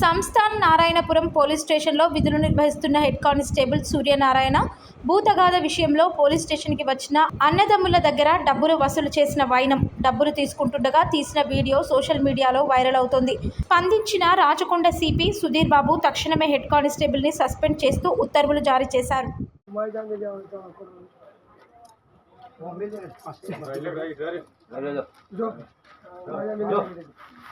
Samsthan Narayanapuram police స్టేషన్లో విధులు నిర్వహిస్తున్న హెడ్ కానిస్టేబుల్ సూర్యనారాయణ భూతగాథ విషయంలో పోలీస్ స్టేషన్కి వచ్చిన అన్నదమ్ముల దగ్గర డబ్బులు వసూలు చేసిన వైనం డబ్బులు తీసుకుంటుండగా తీసిన వీడియో సోషల్ మీడియాలో వైరల్ అవుతోంది. స్పందించిన రాచకొండ సిపి సుధీర్ బాబు తక్షణమే హెడ్ కానిస్టేబుల్ని సస్పెండ్ చేస్తూ ఉత్తర్వులు జారీ చేశారు.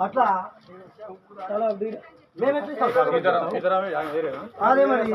అట్లా చాలా మేమే అదే మరి.